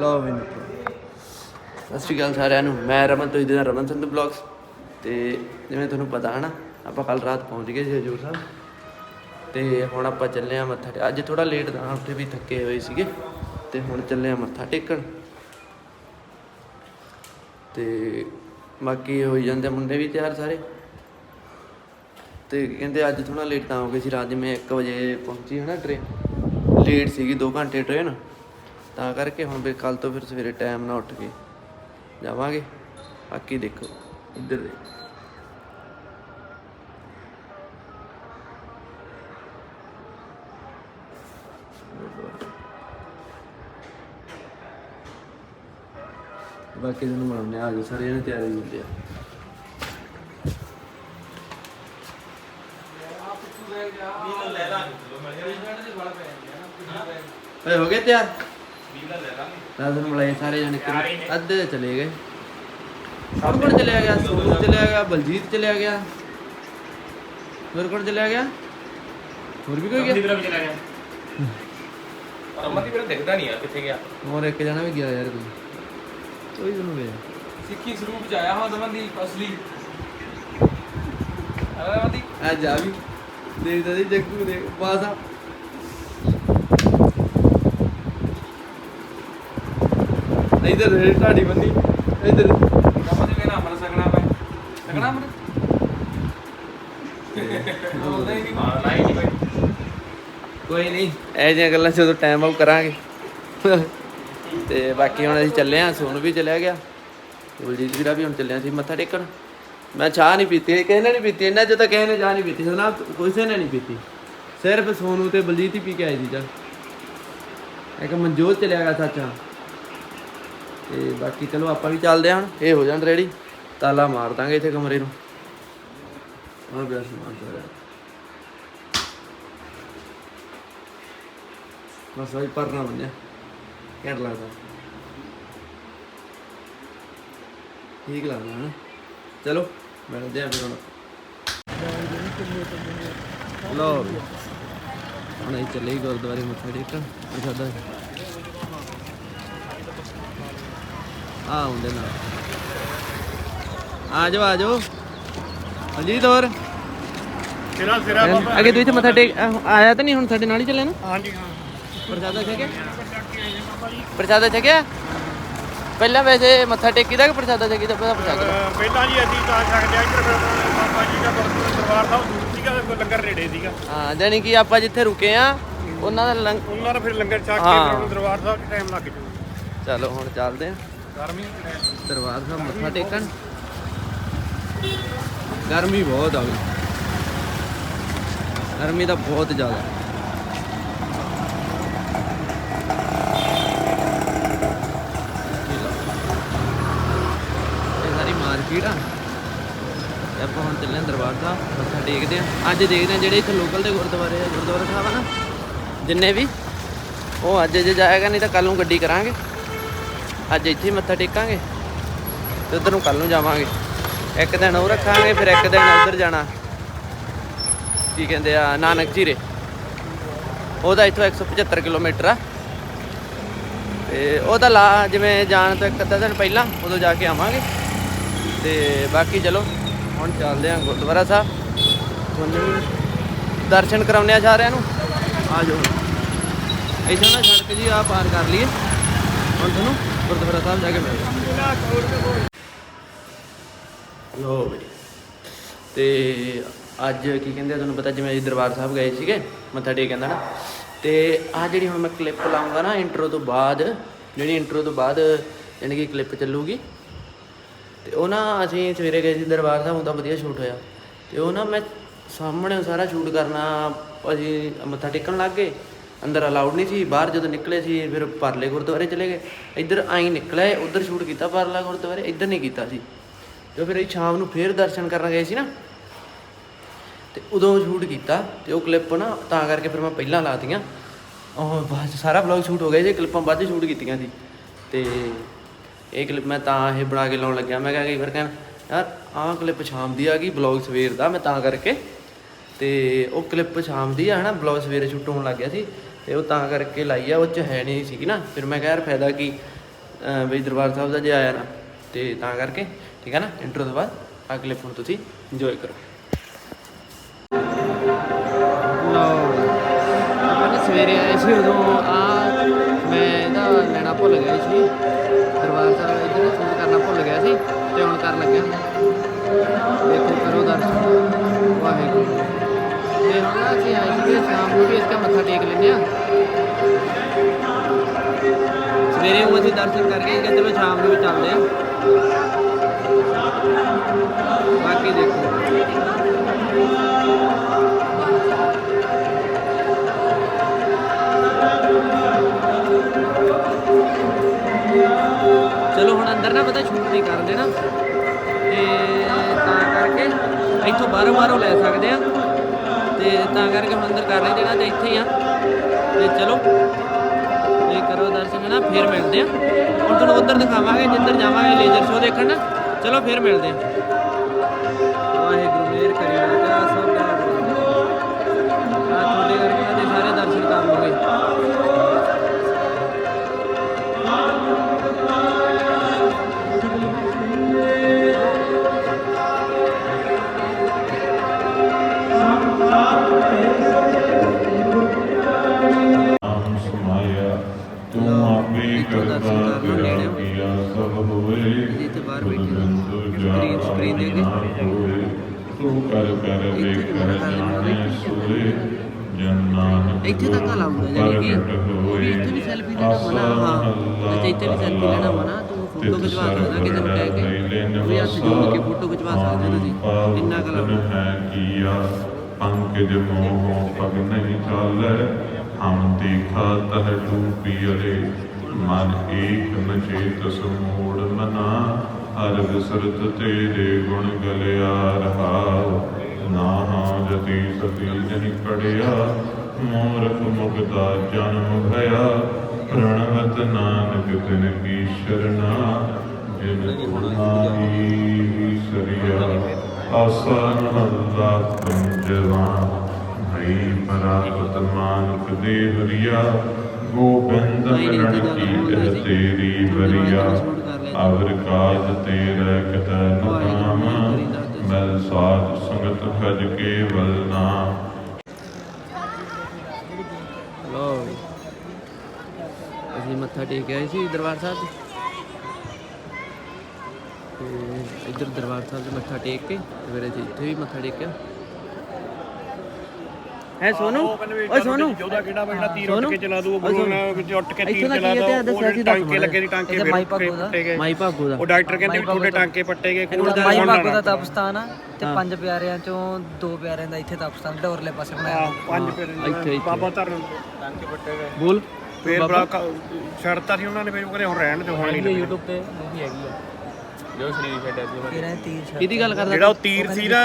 ਲਓ ਵੀ ਸਤਿ ਸ਼੍ਰੀ ਅਕਾਲ ਸਾਰਿਆਂ ਨੂੰ। ਮੈਂ ਰਮਨ ਤੋਂ ਇਹਦੇ ਨਾਲ ਰਮਨ ਸੰਧੂ ਬਲੌਗਸ ਤੇ ਜਿਵੇਂ ਤੁਹਾਨੂੰ ਪਤਾ ਹੈ ਨਾ, ਆਪਾਂ ਕੱਲ ਰਾਤ ਪਹੁੰਚ ਗਏ ਸੀ ਹਜੂਰ ਸਾਹਿਬ। ਤੇ ਹੁਣ ਆਪਾਂ ਚੱਲੇ ਆ ਮੱਥਾ ਟੇ- ਅੱਜ ਥੋੜਾ ਲੇਟ ਦਾ ਉੱਥੇ ਵੀ ਥੱਕੇ ਹੋਏ ਸੀਗੇ। ਤੇ ਹੁਣ ਚੱਲੇ ਆ ਮੱਥਾ ਟੇਕਣ। ਤੇ ਬਾਕੀ ਹੋਈ ਜਾਂਦੇ ਮੁੰਡੇ ਵੀ ਤਿਆਰ ਸਾਰੇ। ਤੇ ਕਹਿੰਦੇ ਅੱਜ ਥੋੜਾ ਲੇਟ ਤਾਂ ਹੋ ਗਏ ਸੀ। ਰਾਤ ਜਿਵੇਂ 1 ਵਜੇ ਪਹੁੰਚੀ ਹੈ ਨਾ ਟ੍ਰੇਨ ਲੇਟ ਸੀਗੀ 2 ਘੰਟੇ ਟ੍ਰੇਨ ਤਾਂ ਕਰਕੇ ਹੁਣ ਵੀ ਕੱਲ ਤੋਂ ਫਿਰ ਸਵੇਰੇ ਟਾਈਮ ਨਾਲ ਉੱਠ ਕੇ ਜਾਵਾਂਗੇ। ਬਾਕੀ ਦੇਖੋ ਇੱਧਰ ਦੇ। ਬਾਕੀ ਤੁਹਾਨੂੰ ਬਣਾਉਂਦੇ ਆ ਜੀ ਸਾਰੇ ਜਣੇ ਤਿਆਰੀ ਹੁੰਦੇ ਆ। ਹੋ। ਗਏ ਤਿਆਰ? ਰਾਤ ਨੂੰ ਬੁਲਾਏ ਸਾਰੇ ਜਣੇ ਅੱਧੇ ਚਲੇ ਗਏ। ਕੌਣ ਚਲਿਆ ਗਿਆ ਸੋਨੂ ਚਲਿਆ ਗਿਆ ਬਲਜੀਤ ਚਲਿਆ ਗਿਆ। ਹੋਰ ਕੌਣ ਚਲਿਆ ਗਿਆ। ਹੋਰ ਵੀ ਕੋਈ ਗਿਆ? ਵੀਰਾ ਵੀ ਚਲਾ ਗਿਆ। ਅਮਰਦੀਪ ਵੀਰਾ ਦਿਖਦਾ ਨਹੀਂ ਯਾਰ ਕਿੱਥੇ ਗਿਆ। ਹੋਰ ਇੱਕ ਜਣਾ ਵੀ ਗਿਆ ਯਾਰ ਕੋਈ। ਕੋਈ ਤੁਹਾਨੂੰ ਵੇ ਸਿੱਖੀ ਸਰੂਪ ਚ ਆਇਆ ਹਾਂ ਦਮਨਦੀਪ ਅਸਲੀ। ਅਮਰਦੀਪ ਆ ਜਾ ਵੀ। ਦੇਖਦਾ ਜੀ ਜੱਗੂ ਦੇ ਪਾਸ ਇਧਰ ਢਾਡੀ ਬੰਨੀ ਇਧਰ। ਕਹਿੰਦਾ ਅਮਰ ਸਕਣਾ ਪੈ ਸਕਣਾ ਅਮਰ ਬੋਲਦਾ ਹੀ ਨਹੀਂ ਹਾਂ ਨਹੀਂ ਨਹੀਂ। ਭਾਈ ਕੋਈ ਨਹੀਂ ਇਹ ਜਿਹੀਆਂ ਗੱਲਾਂ ਜਦੋਂ ਟਾਈਮ ਆਉ ਕਰਾਂਗੇ। ਤੇ ਬਾਕੀ ਹੁਣ ਅਸੀਂ ਚੱਲੇ ਆਂ ਸੋਨ ਵੀ ਚਲਿਆ ਗਿਆ। ਬਲਜੀਤ ਵੀਰਾ ਵੀ ਹੁਣ ਚੱਲਿਆ ਸੀ ਮੱਥਾ ਟੇਕਣ। ਮੈਂ ਚਾਹ ਨਹੀਂ ਪੀਤੀ ਇਹ ਕਿਸੇ ਨੇ ਨਹੀਂ ਪੀਤੀ ਇਹਨਾਂ ਚੋਂ ਤਾਂ ਕਿਸੇ ਨੇ ਚਾਹ ਨਹੀਂ ਪੀਤੀ ਸਨਾ ਕਿਸੇ ਨੇ ਨਹੀਂ ਪੀਤੀ। ਸਿਰਫ ਸੋਨੂ ਤੇ ਬਲਜੀਤ ਹੀ ਪੀ ਕੇ ਆਏ ਸੀ ਚਾਹ। ਇੱਕ ਮਨਜੋਤ ਚਲਿਆ ਗਿਆ ਸੱਚਾ ਤੇ ਬਾਕੀ ਚਲੋ ਆਪਾਂ ਵੀ ਚੱਲਦੇ ਹਾਂ, ਇਹ ਹੋ ਜਾਣ ਰੈਡੀ ਤਾਲਾ ਮਾਰ ਦਾਂਗੇ ਇੱਥੇ ਕਮਰੇ ਨੂੰ। ਹੋਰ ਬਿਆਸ ਮਾਰ ਸਾਰਾ। ਬਸ ਵਾਈ ਪਰਨਾ ਬੰਨਿਆ। ਘੈਂਟ ਲੱਗਦਾ। ਠੀਕ ਲੱਗਦਾ ਹੈ ਚਲੋ, ਮਿਲਦੇ ਆ ਫਿਰ ਹੁਣ। ਲੋ ਹੁਣ ਅਸੀਂ ਚੱਲੇ ਗੁਰਦੁਆਰੇ ਮੱਥਾ ਟੇਕਣ। ਪ੍ਰਸ਼ਾਦਾ ਆ ਹੁੰਦੇ ਨਾਲ। ਆ ਜਾਓ ਆ ਜਾਓ। ਅਜੀਤ ਹੋਰ? ਸਿਰਾ ਸਿਰਾ ਬਾਬਾ। ਅੱਗੇ ਤੁਸੀਂ ਮੱਥਾ ਟੇਕ ਅਹ ਆਇਆ ਤਾਂ ਨਹੀਂ ਹੁਣ ਸਾਡੇ ਨਾਲ ਹੀ ਚੱਲੇ ਨਾ? ਹਾਂਜੀ ਹਾਂ। ਪ੍ਰਸ਼ਾਦਾ ਛਕਿਆ? ਪ੍ਰਸ਼ਾਦਾ ਛਕਿਆ? ਪਹਿਲਾਂ ਵੈਸੇ ਮੱਥਾ ਟੇਕੀਦਾ ਕਿ ਪ੍ਰਸ਼ਾਦਾ ਛਕੀਦਾ ਪਹਿਲਾਂ ਪ੍ਰਸ਼ਾਦਾ ਅਹ ਪਹਿਲਾਂ ਜੀ ਅਸੀਂ ਤਾਂ ਛੱਡ ਜਾ ਇੱਧਰ ਫਿਰ ਬਾਬਾ ਜੀ ਦਾ ਗੁਰਦੁਆਰਾ ਦਰਬਾਰ ਸਾਹਿਬ ਦੂਰ ਸੀਗਾ ਤੇ ਲੰਗਰ ਨੇੜੇ ਸੀਗਾ। ਹਾਂ ਜਾਨੀ ਕਿ ਆਪਾਂ ਜਿੱਥੇ ਰੁਕੇ ਆ ਉਹਨਾਂ ਦਾ ਉਹਨਾਂ ਦਾ ਫਿਰ ਲੰਗਰ ਛਕ ਕੇ ਹਾਂ। ਫਿਰ ਉਹਨੂੰ ਦਰਬਾਰ ਸਾਹਿਬ ਟਾਈਮ ਲੱਗ ਜੂ ਚਲੋ ਹੁਣ ਚੱਲਦੇ ਆ। ਦਰਬਾਰ ਸਾਹਿਬ ਮੱਥਾ ਟੇਕਣ। ਗਰਮੀ ਬਹੁਤ ਆ ਗਈ ਗਰਮੀ ਤਾਂ ਬਹੁਤ ਜ਼ਿਆਦਾ। ਇਹ ਸਾਰੀ ਮਾਰਕੀਟ ਆ। ਆਪਾਂ ਹੁਣ ਚੱਲੇ ਦਰਬਾਰ ਸਾਹਿਬ ਮੱਥਾ ਟੇਕਦੇ ਆ ਅੱਜ ਦੇਖਦੇ ਆ ਜਿਹੜੇ ਇੱਥੇ ਲੋਕਲ ਦੇ ਗੁਰਦੁਆਰੇ ਆ ਗੁਰਦੁਆਰਾ ਸਾਹਿਬ ਆ ਨਾ, ਜਿੰਨੇ ਵੀ, ਉਹ ਅੱਜ ਜੇ ਜਾਏਗਾ, ਨਹੀਂ ਤਾਂ ਕੱਲ ਨੂੰ ਗੱਡੀ ਕਰਾਂਗੇ। ਅੱਜ ਇੱਥੇ ਹੀ ਮੱਥਾ ਟੇਕਾਂਗੇ ਤੇ ਉਧਰ ਨੂੰ ਕੱਲ ਨੂੰ ਜਾਵਾਂਗੇ। ਇੱਕ ਦਿਨ ਉਹ ਰੱਖਾਂਗੇ, ਫਿਰ ਇੱਕ ਦਿਨ ਉਧਰ ਜਾਣਾ। ਕੀ ਕਹਿੰਦੇ ਆ, ਨਾਨਕ ਜੀਰੇ। ਉਹਦਾ ਇੱਥੋਂ 175 ਕਿਲੋਮੀਟਰ ਆ। ਤੇ ਉਹਦਾ ਲਾ ਜਿਵੇਂ ਜਾਣ ਤੋਂ ਇੱਕ ਅੱਧਾ ਦਿਨ ਪਹਿਲਾਂ ਉਦੋਂ ਜਾ ਕੇ ਆਵਾਂਗੇ। ਤੇ ਬਾਕੀ ਚਲੋ, ਹੁਣ ਚੱਲਦੇ ਆ ਗੁਰਦੁਆਰਾ ਸਾਹਿਬ। ਤੁਹਾਨੂੰ ਦਰਸ਼ਨ ਕਰਾਉਂਦੇ ਆ ਸਾਰਿਆਂ ਨੂੰ। ਆ ਜਾਓ। ਇੱਥੋਂ ਨਾ ਸੜਕ ਜੀ ਆ ਪਾਰ ਕਰ ਲਈਏ। ਹੁਣ ਤੁਹਾਨੂੰ ਗੁਰਦੁਆਰਾ ਸਾਹਿਬ ਜਾ ਕੇ ਮਿਲਦੇ ਹਾਂ। ਲੋ ਬਈ ਤੇ ਅੱਜ ਕੀ ਕਹਿੰਦੇ ਤੁਹਾਨੂੰ ਪਤਾ, ਜਿਵੇਂ ਅਸੀਂ ਦਰਬਾਰ ਸਾਹਿਬ ਗਏ ਸੀਗੇ, ਮੱਥਾ ਟੇਕਣ ਦਾ ਨਾ। ਤੇ ਆ ਜਿਹੜੀ ਹੁਣ ਮੈਂ ਕਲਿੱਪ ਲਾਉਂਗਾ ਨਾ ਇੰਟਰੋ ਤੋਂ ਬਾਅਦ, ਜਿਹੜੀ ਇੰਟਰੋ ਤੋਂ ਬਾਅਦ ਯਾਨੀ ਕਿ ਕਲਿੱਪ ਚੱਲੂਗੀ, ਤੇ ਉਹ ਨਾ ਅਸੀਂ ਸਵੇਰੇ ਗਏ ਸੀ ਦਰਬਾਰ ਸਾਹਿਬ, ਉਹਦਾ ਵਧੀਆ ਸ਼ੂਟ ਹੋਇਆ। ਤੇ ਉਹ ਨਾ ਮੈਂ ਸਾਹਮਣੇ ਸਾਰਾ ਸ਼ੂਟ ਕਰਨਾ, ਅਸੀਂ ਮੱਥਾ ਟੇਕਣ ਲੱਗ ਗਏ। ਅੰਦਰ ਅਲਾਉਡ ਨਹੀਂ ਸੀ, ਬਾਹਰ ਜਦੋਂ ਨਿਕਲੇ ਸੀ, ਫਿਰ ਪਰਲੇ ਗੁਰਦੁਆਰੇ ਚਲੇ ਗਏ। ਇੱਧਰ ਆਈ ਨਿਕਲੇ ਉੱਧਰ ਸ਼ੂਟ ਕੀਤਾ ਪਰਲਾ ਗੁਰਦੁਆਰੇ, ਇੱਧਰ ਨਹੀਂ ਕੀਤਾ ਸੀ। ਤੇ ਫਿਰ ਅਸੀਂ ਸ਼ਾਮ ਨੂੰ ਫੇਰ ਦਰਸ਼ਨ ਕਰਨ ਗਏ ਸੀ ਨਾ, ਤੇ ਉਦੋਂ ਸ਼ੂਟ ਕੀਤਾ, ਤੇ ਉਹ ਕਲਿੱਪ ਨਾ ਤਾਂ ਕਰਕੇ ਫਿਰ ਮੈਂ ਪਹਿਲਾਂ ਲਾਤੀਆਂ ਉਹ ਬਾਅਦ ਸਾਰਾ ਵਲੌਗ ਸ਼ੂਟ ਹੋ ਗਿਆ ਜੀ ਕਲਿੱਪਾਂ ਬਾਅਦ 'ਚ ਸ਼ੂਟ ਕੀਤੀਆਂ ਸੀ। ਤੇ ਇਹ ਕਲਿੱਪ ਮੈਂ ਤਾਂ ਇਹ ਬਣਾ ਕੇ ਲਾਉਣ ਲੱਗਿਆ, ਮੈਂ ਕਿਹਾ ਕਈ ਵਾਰ ਕਹਿਣ, ਯਾਰ, ਆਹ ਕਲਿੱਪ ਸ਼ਾਮ ਦੀ ਆ ਗਈ ਵਲੌਗ ਸਵੇਰ ਦਾ, ਮੈਂ ਤਾਂ ਕਰਕੇ। ਤੇ ਉਹ ਕਲਿੱਪ ਸ਼ਾਮ ਦੀ ਆ, ਹਨਾ ਵਲੌਗ ਸਵੇਰੇ ਸ਼ੂਟ ਹੋਣ ਲੱਗ ਗਿਆ ਸੀ। ਤੇ ਉਹ ਤਾਂ ਕਰਕੇ ਲਾਈ ਆ, ਉਹ ਚ ਹੈ ਨਹੀਂ ਸੀਗੀ ਨਾ। ਫਿਰ ਮੈਂ ਕਿਹਾ ਯਾਰ ਫਾਇਦਾ ਕੀ? ਅਹ ਬਈ ਦਰਬਾਰ ਸਾਹਿਬ ਦਾ ਜੇ ਆਇਆ ਨਾ, ਤੇ ਤਾਂ ਕਰਕੇ, ਠੀਕ ਹੈ ਨਾ? ਇੰਟਰੋ ਤੋਂ ਬਾਅਦ ਅਗਲੇ ਫੋਨ ਤੁਸੀਂ ਇੰਜੋਏ ਕਰੋ। ਲਓ ਸਵੇਰੇ ਆਏ ਸੀ ਉਦੋਂ, ਆ ਮੈਂ ਇਹਦਾ ਲੈਣਾ ਭੁੱਲ ਗਿਆ ਸੀ। ਦਰਬਾਰ ਸਾਹਿਬ ਇੱਧਰ ਨਾ ਫੋਨ ਕਰਨਾ ਭੁੱਲ ਗਿਆ ਸੀ, ਤੇ ਹੁਣ ਕਰਨ ਲੱਗਿਆ। ਦੇਖੋ ਕਰੋ ਦਰਸ਼ਨ ਵਾਹਿਗੁਰੂ। ਤੇ ਹੁਣ ਅਸੀਂ ਆਏ ਸੀਗੇ, ਸ਼ਾਮ ਨੂੰ ਵੀ ਇਸਕਾ ਮੱਥਾ ਟੇਕ ਲੈਂਦੇ ਆ। ਸਵੇਰੇ ਉਹ ਅਸੀਂ ਦਰਸ਼ਨ ਕਰਕੇ ਕਹਿੰਦੇ ਮੈਂ ਸ਼ਾਮ ਨੂੰ ਵੀ ਚੱਲਦੇ ਆ ਬਾਕੀ ਦੇਖੋ। ਚਲੋ ਹੁਣ ਅੰਦਰ ਨਾ ਪਤਾ ਛੂਟ ਨਹੀਂ ਕਰਨ ਦੇਣਾ ਤੇ ਤਾਂ ਕਰਕੇ ਇੱਥੋਂ ਬਾਹਰੋਂ ਬਾਹਰੋਂ ਲੈ ਸਕਦੇ ਆ ਤੇ ਤਾਂ ਕਰਕੇ ਹੁਣ ਅੰਦਰ ਕਰ ਨਹੀਂ ਦੇਣਾ ਤੇ ਇੱਥੇ ਹੀ ਆ। ਤੇ ਚਲੋ। ਇਹ ਕਰੋ ਦਰਸ਼ਨ ਨਾ ਫੇਰ ਮਿਲਦੇ ਆ ਹੁਣ ਤੁਹਾਨੂੰ ਉੱਧਰ ਦਿਖਾਵਾਂਗੇ, ਜਿੱਧਰ ਜਾਵਾਂਗੇ ਲੇਜ਼ਰ ਸ਼ੋਅ ਦੇਖਣ। ਚਲੋ, ਫੇਰ ਮਿਲਦੇ ਆ ਕਰਤਾ ਦਰਸ਼ਨ ਕਰ ਲਓ, ਤੇਰਾ ਨੇੜੇ ਹੋ। ਕੀਆ ਸਭ ਹੋਏ ਜੀ ਇੱਥੇ ਬਾਹਰ ਬੈਠੇ ਨੇ। ਸਕਰੀਨ- ਸਕਰੀਨ ਦੇ ਕੇ। ਹੋਏ ਤੂੰ ਕਰ ਕਰ ਵੇਖ ਕਰ ਜਾਣੇ ਸੋਏ ਜਨ ਨਾਨਕ ਇੱਥੇ ਤੱਕ ਲਾਉਂਗਾ ਯਾਨੀ ਕਿ ਇੱਥੇ ਵੀ ਸੈਲਫੀ ਲੈਣਾ ਮਨਾ ਹਾਂ ਅੱਛਾ ਇੱਥੇ ਵੀ ਸੈਲਫੀ ਲੈਣਾ ਮਨਾ ਤੂੰ ਫੋਟੋ ਖਿਚਵਾ ਸਕਦਾ ਕਿਸੇ ਨੂੰ ਕਹਿ ਕੇ ਉਹ ਵੀ ਹੱਥ ਜੋੜ ਕੇ ਫੋਟੋ ਖਿਚਵਾ ਸਕਦੇ ਹੋ ਤੁਸੀਂ ਇੰਨਾ ਕੁ ਲਾਉਂਗਾ ਹੈ ਕੀਆ ਪੰਕਜ ਮੋਹ ਪਗ ਨਹੀਂ ਚਾਲੈ ਹਮ ਦੇਖਾ ਤਹ ਰੂਪੀ ਅਰੇ ਮਨ ਏਕ ਨ ਚੇਤਸ ਮਨਾ, ਹਰ ਵਿਸਰਤ ਤੇਰੇ ਗੁਣ ਗਲਿਆ ਰਹਾਉ। ਨਾਹਾ ਜਤੀ ਸਤੀ ਜਨਿ ਪੜਿਆ ਮੂਰਖ ਮੁਗਦਾ ਜਨਮ ਭਇਆ। ਪ੍ਰਣਵਤ ਨਾਨਕ ਤਿਨ ਕੀ ਸ਼ਰਨਾ ਜਿਨ ਗੁਨਾਹੀ ਸਰੀਆ ਆਸਨ ਹੱਲਾ ਪੰਜਵਾ ਭਈ ਪਰਾਪਤ ਮਾਨਕ ਦੇ ਹਰੀਆ। ਗੋਬਿੰਦ ਮਿਲਣ ਕੀ ਇਹ ਤੇਰੀ ਬਰੀਆ ਅਵਰ ਕਾਜ ਤੇਰਾ ਕਤੈ ਨਕਾਮ ਮਿਲ ਸਾਧ ਸੰਗਤ ਖਜ ਕੇ ਨਾਮ। ਲੋ ਅਸੀਂ ਮੱਥਾ ਟੇਕ ਆਏ ਸੀ ਦਰਬਾਰ ਸਾਹਿਬ ਤੇ। ਇੱਧਰ ਦਰਬਾਰ ਸਾਹਿਬ 'ਚ ਮੱਥਾ ਟੇਕ ਕੇ ਤੇ ਫਿਰ ਅਸੀਂ ਇੱਥੇ ਵੀ ਮੱਥਾ ਟੇਕਿਆ। ਹੈ ਸੋਨੂ? ਓਏ ਸੋਨੂ? ਜੋਦਾ ਕਿਹੜਾ ਜਿਹੜਾ ਤੀਰ? ਉੱਟ ਕੇ ਚਲਾ ਦੂ ਉਹ ਉੱਟ ਕੇ ਤੀਰ ਦਾ ਚਲਾ ਦੋ ਹੈ ਤੇ ਦੱਸਿਆ ਸੀ ਦੱਸ ਟਾਂਕੇ ਲੱਗੇ ਦੀ ਟਾਂਕੇ ਫਿਰ ਮਾਈ ਭਾਗੋ ਦਾ। ਪੱਟੇ ਗਏ ਮਾਈ ਭਾਗੋ ਦਾ। ਉਹ ਡਾਕਟਰ ਕਹਿੰਦੇ ਵੀ ਤੁਹਾਡੇ ਟਾਂਕੇ ਪੱਟੇ ਗਏ ਕੋਲ ਤਾਂ ਮਾਈ ਦਾ ਭਾਗੋ ਦਾ ਤਪਸਥਾਨ ਆ ਤੇ ਪੰਜ ਪਿਆਰਿਆਂ ਚੋਂ ਦੋ ਪਿਆਰਿਆਂ ਦਾ ਇੱਥੇ ਤਪਸਥਾਨ ਢੋਰਲੇ ਪਾਸੇ ਬਣਾਇਆ ਪੰਜ ਇੱਥੇ। ਬਾਬਾ ਧਰਨ ਬੋਲ ਫੇਰ ਬੜਾ ਛੱਡਤਾ ਸੀ ਉਹਨਾਂ ਨੇ ਫਿਰ ਉਹ ਕਹਿੰਦੇ ਹੁਣ ਰਹਿਣ ਤੇ ਹੁਣ ਨਹੀਂ। YouTube ਤੇ ਮੂਵੀ ਹੈਗੀ ਆ। ਜੋ ਸਰੀਰ ਛੱਡਿਆ ਸੀ ਤੇਰਾ ਤੀਰ ਛੱਡ ਕਿਹਦੀ ਗੱਲ ਕਰਦਾ ਜਿਹੜਾ ਉਹ ਤੀਰ ਸੀ ਨਾ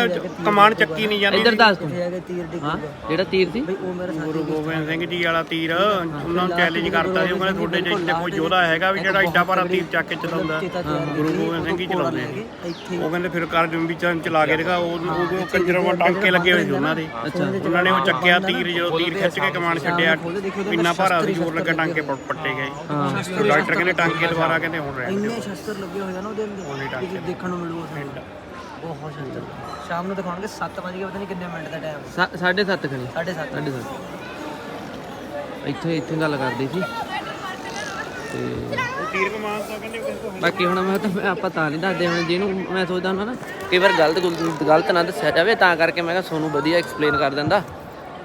ਕਮਾਨ ਚੱਕੀ ਨਹੀਂ ਜਾਂਦੀ ਇੱਧਰ ਦੱਸ ਤੂੰ ਕਿੱਥੇ ਹੈਗੇ ਤੀਰ ਹਾਂ ਡਿੱਗੂਗਾ ਜਿਹੜਾ ਤੀਰ ਸੀ? ਬਈ ਉਹ ਮੇਰਾ ਗੁਰੂ ਗੋਬਿੰਦ ਸਿੰਘ ਜੀ ਵਾਲਾ ਤੀਰ ਉਹਨਾਂ ਨੂੰ ਚੈਲੰਜ ਕਰਤਾ ਸੀ ਉਹ ਕਹਿੰਦੇ ਤੁਹਾਡੇ ਚ ਇੱਥੇ ਕੋਈ ਯੋਧਾ ਹੈਗਾ ਵੀ ਜਿਹੜਾ ਏਡਾ ਭਾਰਾ ਤੀਰ ਚੱਕ ਕੇ ਚਲਾਉਂਦਾ। ਗੁਰੂ ਗੋਬਿੰਦ ਸਿੰਘ ਜੀ ਚਲਾਉਂਦੇ ਆ। ਇੱਥੇ ਉਹ ਕਹਿੰਦੇ ਫਿਰ ਕਰ ਵੀ ਚੱਲ ਚਲਾ ਕੇ ਦਿਖਾ ਉਹ ਉਹ ਕੰਜਰਵਾ ਟਾਂਕੇ ਲੱਗੇ ਹੋਏ ਸੀ ਉਹਨਾਂ ਦੇ। ਉਹਨਾਂ ਨੇ ਉਹ ਚੱਕਿਆ ਤੀਰ ਜਦੋਂ ਤੀਰ ਖਿੱਚ ਕੇ ਕਮਾਨ ਛੱਡਿਆ ਇੰਨਾ ਭਾਰਾ ਸੀ ਜ਼ੋਰ ਲੱਗਾ ਟਾਂਕੇ ਪ- ਪੱਟੇ ਗਏ। ਉਹ ਡਾਕਟਰ ਕਹਿੰਦੇ ਟਾਂਕੇ ਦੁਬਾਰਾ ਕਹਿੰਦੇ ਹੁਣ ਰਹਿਣ ਇੰਨੇ ਸ਼ਸਤਰ ਲੱਗੇ ਹੋਏ ਆ ਨਾ ਉਹਦੇ ਅੰਦਰ ਕਿ ਦੇਖਣ ਨੂੰ। ਮਿਲੂਗਾ ਤੁਹਾਨੂੰ ਬਹੁਤ ਸ਼ਸਤਰ ਸ਼ਾਮ ਨੂੰ ਦਿਖਾਉਣਗੇ 7 ਵਜੇ ਪਤਾ ਨਹੀਂ ਕਿੰਨੇ ਮਿੰਟ ਦਾ ਟਾਈਮ ਸਾ- ਸਾਢੇ ਸੱਤ ਖਣੀ 7:30 ਸਾਢੇ ਸੱਤ। ਇੱਥੇ ਇੱਥੇ ਗੱਲ ਕਰਦੇ ਸੀ। ਤੇ ਕਹਿੰਦੇ ਕਿਸੇ ਤੋਂ ਬਾਕੀ ਹੁਣ ਮੈਂ ਤਾਂ ਆਪਾਂ ਤਾਂ ਨਹੀਂ ਦੱਸਦੇ ਹੁਣ ਜਿਹਨੂੰ ਮੈਂ ਸੋਚਦਾ ਹੁੰਦਾ ਨਾ। ਕਈ ਵਾਰ ਗਲਤ ਗੁਲ- ਗਲਤ ਨਾ ਦੱਸਿਆ ਜਾਵੇ ਤਾਂ ਕਰਕੇ ਮੈਂ ਕਿਹਾ ਸੋਨੂੰ ਵਧੀਆ ਐਕਸਪਲੇਨ ਕਰ ਦਿੰਦਾ।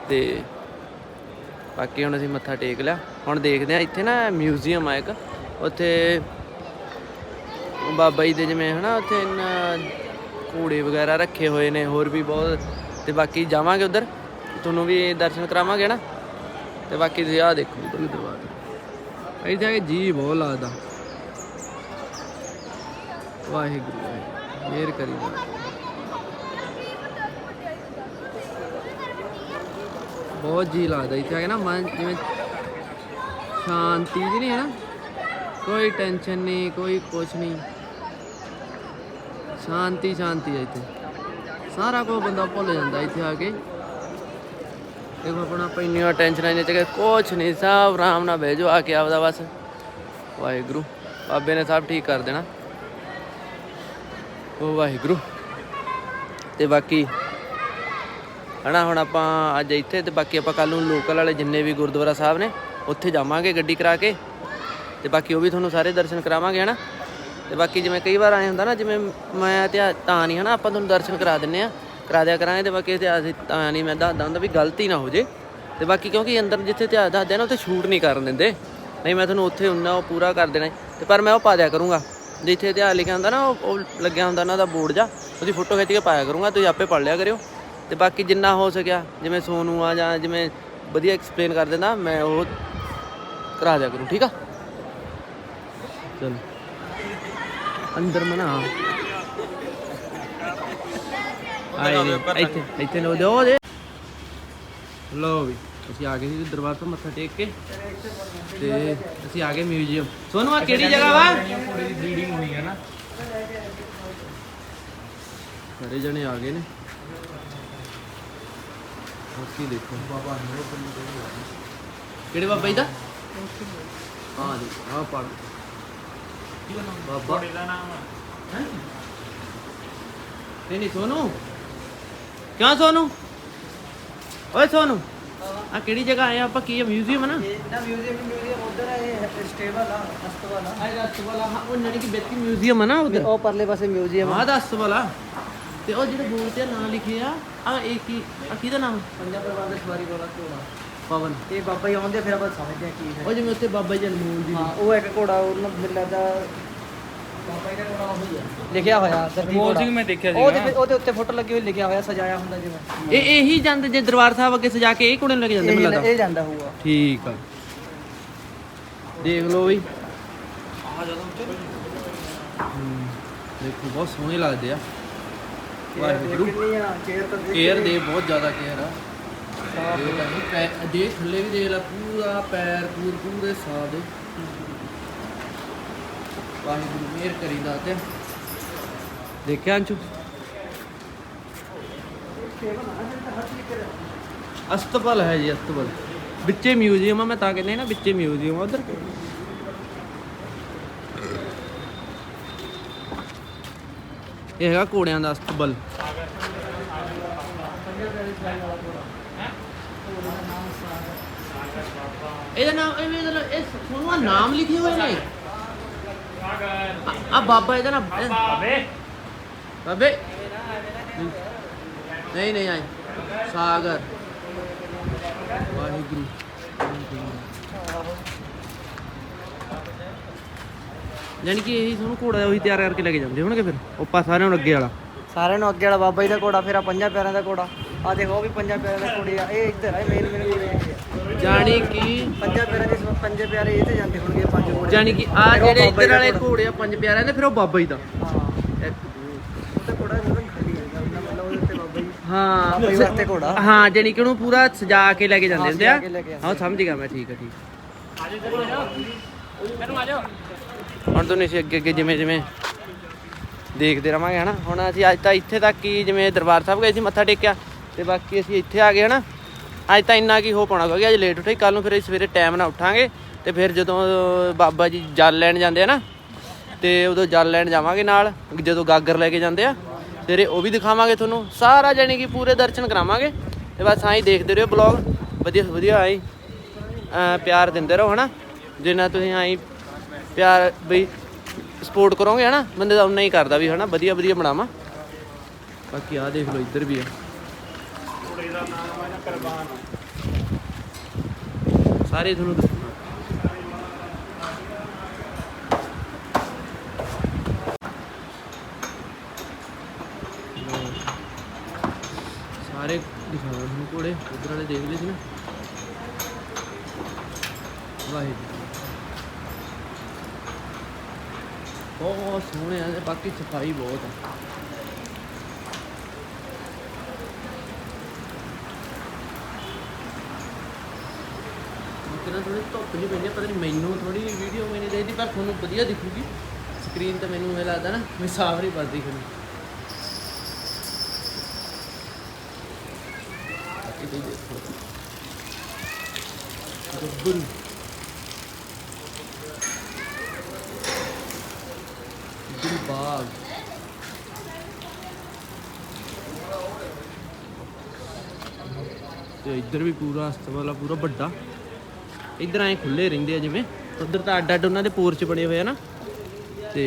ਤੇ ਬਾਕੀ ਹੁਣ ਅਸੀਂ ਮੱਥਾ ਟੇਕ ਲਿਆ। ਹੁਣ ਦੇਖਦੇ ਆ ਇੱਥੇ ਨਾ ਮਿਊਜ਼ੀਅਮ ਆ ਇੱਕ। ਉੱਥੇ ਬਾਬਾ ਜੀ ਦੇ ਜਿਵੇਂ ਹਨਾ ਉੱਥੇ ਇੰਨਾ ਘੋੜੇ ਵਗੈਰਾ ਰੱਖੇ ਹੋਏ ਨੇ, ਹੋਰ ਵੀ ਬਹੁਤ। ਤੇ ਬਾਕੀ ਜਾਵਾਂਗੇ ਉਧਰ। ਤੁਹਾਨੂੰ ਵੀ ਦਰਸ਼ਨ ਕਰਾਵਾਂਗੇ ਨਾ ਤੇ ਬਾਕੀ ਤੁਸੀਂ ਆਹ ਦੇਖੋ ਉਧਰ ਦਰਬਾਰ ਇੱਥੇ ਆ ਕੇ ਜੀ ਬਹੁਤ ਲੱਗਦਾ। ਵਾਹਿਗੁਰੂ ਵਾਹਿਗੁਰੂ। ਮਿਹਰ ਕਰੀ ਜਾ ਬਹੁਤ ਜੀ ਲੱਗਦਾ ਇੱਥੇ ਆ ਕੇ ਨਾ, ਮਨ ਜਿਵੇਂ ਸ਼ਾਂਤੀ ਜਿਹੀ ਨਹੀਂ ਹੈ ਨਾ। ਕੋਈ ਟੈਨਸ਼ਨ ਨਹੀਂ, ਕੋਈ ਕੁਛ ਨਹੀਂ। ਸ਼ਾਂਤੀ ਸ਼ਾਂਤੀ ਹੈ ਇੱਥੇ। ਸਾਰਾ ਕੁਝ ਬੰਦਾ ਭੁੱਲ ਜਾਂਦਾ ਇੱਥੇ ਆ ਕੇ। ਦੇਖੋ ਆਪਣਾ ਆਪਾਂ ਇੰਨੀਆਂ ਟੈਨਸ਼ਨਾਂ ਨਹੀਂ ਤੇ ਕੁਛ ਨਹੀਂ, ਸਭ ਆਰਾਮ ਨਾਲ ਬਹਿ ਜਾਓ, ਆ ਕੇ ਆਪਦਾ ਬਸ। ਵਾਹਿਗੁਰੂ, ਬਾਬੇ ਨੇ ਸਭ ਠੀਕ ਕਰ ਦੇਣਾ। ਉਹ ਵਾਹਿਗੁਰੂ। ਤੇ ਬਾਕੀ, ਹਨਾ, ਹੁਣ ਆਪਾਂ ਅੱਜ ਇੱਥੇ ਤੇ ਬਾਕੀ ਆਪਾਂ ਕੱਲ ਨੂੰ ਲੋਕਲ ਵਾਲੇ ਜਿੰਨੇ ਵੀ ਗੁਰਦੁਆਰਾ ਸਾਹਿਬ ਨੇ, ਉੱਥੇ ਜਾਵਾਂਗੇ ਗੱਡੀ ਕਰਾ ਕੇ। ਤੇ ਬਾਕੀ ਉਹ ਵੀ ਤੁਹਾਨੂੰ ਸਾਰੇ ਦਰਸ਼ਨ ਕਰਾਵਾਂਗੇ, ਹਨਾ? ਤੇ ਬਾਕੀ ਜਿਵੇਂ ਕਈ ਵਾਰ ਆਏ ਹੁੰਦਾ ਨਾ, ਜਿਵੇਂ ਮੈਂ ਤੇ ਤਾਂ ਨਹੀਂ, ਹਨਾ? ਆਪਾਂ ਤੁਹਾਨੂੰ ਦਰਸ਼ਨ ਕਰਾ ਦਿੰਨੇ ਆ। ਕਰਾ ਦਿਆ ਕਰਾਂਗੇ ਤੇ ਬਾਕੀ ਇਤਿਹਾਸ ਤਾਂ ਨਹੀਂ, ਮੈਂ ਦੱਸਦਾ ਹੁੰਦਾ ਵੀ ਗਲਤੀ ਨਾ ਹੋ ਜੇ। ਤੇ ਬਾਕੀ ਕਿਉਂਕਿ ਅੰਦਰ ਜਿੱਥੇ ਇਤਿਹਾਸ ਦੱਸਦੇ ਆ ਨਾ, ਉੱਥੇ ਸ਼ੂਟ ਨਹੀਂ ਕਰਨ ਦਿੰਦੇ। ਨਹੀਂ, ਮੈਂ ਤੁਹਾਨੂੰ ਉੱਥੇ ਹੁੰਦਾ ਉਹ ਪੂਰਾ ਕਰ ਦੇਣਾ। ਸੀ। ਤੇ ਪਰ ਮੈਂ ਉਹ ਪਾ ਦਿਆ ਕਰੂੰਗਾ। ਜਿੱਥੇ ਇਤਿਹਾਸ ਲਿਖਿਆ ਹੁੰਦਾ ਨਾ, ਉਹ ਉਹ ਲੱਗਿਆ ਹੁੰਦਾ ਉਹਨਾਂ ਦਾ ਬੋਰਡ ਜਾ ਉਹਦੀ ਫੋਟੋ ਖਿੱਚ ਕੇ ਪਾਇਆ ਕਰੂੰਗਾ, ਤੁਸੀਂ ਆਪੇ ਪੜ ਲਿਆ ਕਰਿਓ। ਤੇ ਬਾਕੀ ਜਿੰਨਾ ਹੋ ਸਕਿਆ, ਜਿਵੇਂ ਸੋਨੂ ਆ ਜਾਂ ਜਿਵੇਂ ਵਧੀਆ ਐਕਸਪਲੇਨ ਕਰ ਦਿੰਦਾ, ਮੈਂ ਉਹ ਕਰਾ ਦਿਆ ਕਰੂੰ, ਠੀਕ ਆ? ਚਲ। ਅੰਦਰ ਮਨਾ। ਆਏ ਨੇ ਇੱਥੇ ਇੱਥੇ ਲੋ ਦਿਓ ਦੇ। ਲੋ ਵੀ ਅਸੀਂ ਆ ਗਏ ਸੀ ਦਰਬਾਰ ਤੋਂ ਮੱਥਾ ਟੇਕ ਕੇ। ਤੇ ਅਸੀਂ ਆ ਗਏ ਮਿਊਜ਼ੀਅਮ। ਸੋਨੂ ਆ ਕਿਹੜੀ ਜਗ੍ਹਾ ਵਾ? ਘੋੜੇ ਦੀ ਬਰੀਡਿੰਗ ਹੋਈ ਹੈ ਨਾ। ਸਾਰੇ ਜਣੇ ਆ ਗਏ ਨੇ। ਅਸੀਂ ਦੇਖੋ। ਬਾਬਾ ਕਿਹੜੇ ਬਾਬਾ ਜੀ ਦਾ? ਹਾਂ ਜੀ। ਆ ਪੜ ਬਾਬਾ। ਦਾ ਨਾਮ ਹੈਂ? ਨਹੀਂ ਨਹੀਂ ਸੋਨੂ। ਕਿਉਂ ਸੋਨੂ? ਓਏ ਸੋਨੂ ਆ ਕਿਹੜੀ ਜਗ੍ਹਾ ਆਏ ਆ? ਆਪਾਂ ਕੀ ਮਿਊਜ਼ੀਅਮ ਹੈ ਨਾ? ਇਹ ਨਾ ਮਿਊਜ਼ੀਅਮ ਮਿਊਜ਼ੀਅਮ ਉਧਰ ਹੈ ਇਹ ਸਟੇਬਲ ਆ ਹਸਪਤਾਲ ਆ ਆਏ ਰਸਤ ਵਾਲਾ ਹਾਂ ਉਹ ਜਿਹੜੀ ਕਿ ਬੇਤੀ ਮਿਊਜ਼ੀਅਮ ਹੈ ਨਾ ਉਧਰ। ਉਹ ਪਰਲੇ ਪਾਸੇ ਮਿਊਜ਼ੀਅਮ ਹਾਂ ਦੱਸ ਵਾਲਾ। ਤੇ ਉਹ ਜਿਹੜੇ ਬੋਰਡ ਤੇ ਨਾਂ ਲਿਖੇ ਆ ਆ ਇਹ ਕੀ ਆ ਕਿਹਦਾ ਨਾਮ? ਪੰਜਾਬ ਦੇ ਸਵਾਰੀ ਵਾਲਾ ਘੋੜਾ ਪਵਨ ਇਹ ਬਾਬਾ ਜੀ ਆਉਂਦੇ ਫਿਰ ਆਪਾਂ ਸਮਝਦੇ ਆ ਕੀ ਹੈ। ਉਹ ਜਿਵੇਂ ਉੱਥੇ ਬਾਬਾ ਜੀ ਅਨਮੋਲ ਜੀ ਹਾਂ ਉਹ ਇੱਕ ਘੋੜਾ ਉਹਨਾਂ ਮੈਨੂੰ ਲੱਗਦਾ ਬਾਬਾ ਜੀ ਦਾ ਘੋੜਾ ਉਹੀ ਲਿਖਿਆ ਹੋਇਆ ਦਰਦੀ ਮੋਲ ਘੋੜਾ। ਸਿੰਘ ਮੈਂ ਦੇਖਿਆ ਉਹਦੇ ਤੇ- ਉਹਦੇ ਉੱਤੇ ਫੋਟੋ ਲੱਗੀ ਹੋਈ ਲਿਖਿਆ ਹੋਇਆ ਸਜਾਇਆ ਹੁੰਦਾ ਜਿਵੇਂ। ਇਹ ਇਹੀ ਜਾਂਦੇ ਜੇ ਦਰਬਾਰ ਸਾਹਿਬ ਅੱਗੇ ਸਜਾ ਕੇ ਇਹ ਕੁੜੇ ਨੂੰ ਲੈ ਕੇ ਜਾਂਦੇ ਮੈਨੂੰ ਇਹ ਲੱਗਦਾ। ਇਹ ਜਾਂਦਾ ਹੋਊਗਾ। ਠੀਕ ਆ। ਦੇਖ ਲਓ ਬਈ ਹਮ, ਦੇਖੋ ਬਹੁਤ ਸੋਹਣੇ ਲੱਗਦੇ ਆ। ਵਾਹਿਗੁਰੂ। ਤਾਂ ਦੇਖ ਕੇਅਰ ਦੇ ਬਹੁਤ ਜ਼ਿਆਦਾ ਕੇਅਰ ਆ। ਇਹ ਤਾਂ ਨਹੀਂ ਪੈ ਦੇਖ ਥੱਲੇ ਵੀ ਦੇਖ ਲੈ, ਪੂਰਾ ਪੈਰ ਪੂਰ, ਪੂਰੇ ਸਾਹ ਦੇ ਵਾਹਿਗੁਰੂ ਮਿਹਰ ਕਰੀਦਾ ਤੇ ਦੇਖਿਆ ਅੰਚੂ ਅਸਤਬਲ ਹੈ ਜੀ ਅਸਤਬਲ ਵਿੱਚੇ ਮਿਊਜ਼ੀਅਮ ਆ, ਮੈਂ ਤਾਂ ਕਹਿੰਦਾ ਨਾ ਵਿੱਚੇ ਮਿਊਜ਼ੀਅਮ ਆ, ਉਧਰ ਇਹ ਹੈਗਾ ਘੋੜਿਆਂ ਦਾ ਅਸਤਬਲ ਇਹਦਾ ਨਾਮ ਇਹ ਇਹਦਾ ਨਾਮ- ਇਹ ਸੋਨੂੰ ਆ ਨਾਮ ਲਿਖੇ ਹੋਏ ਨੇ। ਆ- ਆ ਬਾਬਾ ਇਹਦਾ ਨਾਮ ਬਾਬੇ। ਬਾਬੇ। ਨਹੀਂ ਨਹੀਂ ਆਏ। ਸਾਗਰ। ਵਾਹਿਗੁਰੂ। ਯਾਨੀ ਕਿ ਇਹੀ ਤੁਹਾਨੂੰ ਘੋੜਾ ਉਹੀ ਤਿਆਰ ਕਰਕੇ ਲੈ ਕੇ ਜਾਂਦੇ ਹੋਣਗੇ ਫਿਰ? ਉੱਪਾ ਸਾਰਿਆਂ ਨੂੰ ਅੱਗੇ ਵਾਲਾ। ਸਾਰਿਆਂ ਨੂੰ ਅੱਗੇ ਵਾਲਾ ਬਾਬਾ ਜੀ ਦਾ ਘੋੜਾ ਫਿਰ ਆ ਪੰਜਾਂ ਪਿਆਰਿਆਂ ਦਾ ਘੋੜਾ। ਆ ਦੇਖੋ ਉਹ ਵੀ ਪੰਜਾਂ ਪਿਆਰਿਆਂ ਦਾ ਘੋੜੀ ਆ। ਇਹ ਇੱਧਰ ਆ ਮੇਨ ਮੇਨ ਘੋੜੇ। ਜਾਣੀ ਕਿ ਪੰਜਾਂ ਪਿਆਰਿਆਂ ਦੇ ਇਸ ਪੰਜੇ ਪਿਆਰੇ ਇਹ ਤੇ ਜਾਂਦੇ ਹੋਣਗੇ ਪੰਜ ਘੋੜੇ ਜਾਣੀ ਕਿ ਆ ਫਿਰ ਉਹ ਜਿਹੜੇ ਬਾਬਾ ਇੱਧਰ ਜੀ ਦਾ ਵਾਲੇ ਘੋੜਾ। ਘੋੜੇ ਆ ਪੰਜ ਪਿਆਰਿਆਂ ਦੇ ਫਿਰ ਉਹ ਬਾਬਾ ਜੀ ਦਾ। ਹਾਂ। ਇੱਕ, ਉਹ ਤਾਂ ਘੋੜਾ ਜਦੋਂ ਖਾਲੀ ਹੈਗਾ ਉਹਨਾਂ ਮਤਲਬ ਉਹਦੇ ਉੱਤੇ ਬਾਬਾ ਜੀ। ਹਾਂ ਬਾਬਾ ਜੀ ਵਾਸਤੇ ਘੋੜਾ। ਹਾਂ ਜਾਣੀ ਕਿ ਉਹਨੂੰ ਪੂਰਾ ਸਜਾ ਕੇ ਲੈ ਕੇ ਜਾਂਦੇ ਹਾਂ, ਹੁੰਦੇ ਆ। ਸਜਾ ਕੇ ਲੈ ਕੇ ਆਉਂਦੇ ਹਾਂ ਸਮਝ ਗਿਆ ਮੈਂ ਠੀਕ ਹੈ ਠੀਕ ਹੁਣ ਤੋਂ ਅਸੀਂ ਅੱਗੇ ਅੱਗੇ ਜਿਵੇਂ ਜਿਵੇਂ ਦੇਖਦੇ ਰਵਾਂਗੇ ਹਨਾ? ਹੁਣ ਅਸੀਂ ਅੱਜ ਤਾਂ ਇੱਥੇ ਤੱਕ ਹੀ ਜਿਵੇਂ ਦਰਬਾਰ ਸਾਹਿਬ ਗਏ ਸੀ ਮੱਥਾ ਟੇਕਿਆ ਤੇ ਬਾਕੀ ਅਸੀਂ ਇੱਥੇ ਆ ਗਏ ਹਨਾ? ਅੱਜ ਤਾਂ ਇੰਨਾ ਕੀ ਹੋ ਪਾਉਣਾ, ਕਿਉਂਕਿ ਅੱਜ ਲੇਟ ਉੱਠੇ ਕੱਲ ਨੂੰ ਫਿਰ ਅਸੀਂ ਸਵੇਰੇ ਟਾਈਮ ਨਾਲ ਉੱਠਾਂਗੇ ਤੇ ਫਿਰ ਜਦੋਂ ਬਾਬਾ ਜੀ ਜਲ ਲੈਣ ਜਾਂਦੇ ਆ ਨਾ, ਤੇ ਉਦੋਂ ਜਲ ਲੈਣ ਜਾਵਾਂਗੇ ਨਾਲ, ਜਦੋਂ ਗਾਗਰ ਲੈ ਕੇ ਜਾਂਦੇ ਆ, ਤੇਰੇ ਉਹ ਵੀ ਦਿਖਾਵਾਂਗੇ ਤੁਹਾਨੂੰ, ਸਾਰਾ ਜਾਣੀ ਕਿ ਪੂਰੇ ਦਰਸ਼ਨ ਕਰਾਵਾਂਗੇ, ਤੇ ਬਸ ਆਹੀਂ ਦੇਖਦੇ ਰਹੋ ਬਲੌਗ ਵਧੀਆ ਵਧੀਆ ਆਈ ਪਿਆਰ ਦਿੰਦੇ ਰਹੋ, ਹਨਾ, ਜਿੰਨਾ ਤੁਸੀਂ ਆਈ ਪਿਆਰ ਬਈ ਸਪੋਰਟ ਕਰੋਗੇ, ਹਨਾ, ਬੰਦੇ ਦਾ ਉਨਾ ਹੀ ਕਰਦਾ ਵੀ, ਹਨਾ, ਵਧੀਆ ਵਧੀਆ ਬਣਾਵਾਂ। ਬਾਕੀ ਆ ਦੇਖ ਲਓ, ਇੱਧਰ ਵੀ ਆ। ਸਾਰੇ ਤੁਹਾਨੂੰ ਦੱਸਣਾ। ਸਾਰੇ ਦਿਖਾਉਣਾ ਤੁਹਾਨੂੰ ਘੋੜੇ, ਉਧਰ ਵਾਲੇ ਦੇਖ ਲਏ ਸੀ ਨਾ। ਵਾਹਿਗੁਰੂ। ਬਹੁਤ ਸੋਹਣੇ ਆ ਤੇ ਬਾਕੀ ਸਫ਼ਾਈ ਬਹੁਤ ਆ। ਕਿੰਨਾ ਥੋੜੀ ਧੁੱਪ ਜਿਹੀ ਪੈਂਦੀ ਆ, ਪਤਾ ਨਹੀਂ ਮੈਨੂੰ ਥੋੜੀ ਵੀਡੀਓ ਮੈਨੇ ਦੇਖਦੀ ਪਰ ਤੁਹਾਨੂੰ ਵਧੀਆ ਦਿਖੂਗੀ। ਸਕਰੀਨ ਤੇ ਮੈਨੂੰ ਇਹ ਲੱਗਦਾ ਨਾ ਮੈਂ ਸਾਫ਼ ਨਹੀਂ ਪੜਦੀ ਤੁਹਾਨੂੰ ਬਾਕੀ ਦੇਖੋ। ਗੱਭਰੂ। ਬਾਗ ਤੇ ਇੱਧਰ ਵੀ ਪੂਰਾ ਅਸਤਬਲ ਆ ਪੂਰਾ ਵੱਡਾ। ਇੱਧਰ ਐ ਖੁੱਲੇ ਰਹਿੰਦੇ ਆ ਜਿਵੇਂ। ਉਧਰ ਤਾਂ ਅੱਡ ਅੱਡ ਉਹਨਾਂ ਦੇ ਪੋਰਚ ਬਣੇ ਹੋਏ ਆ ਨਾ। ਤੇ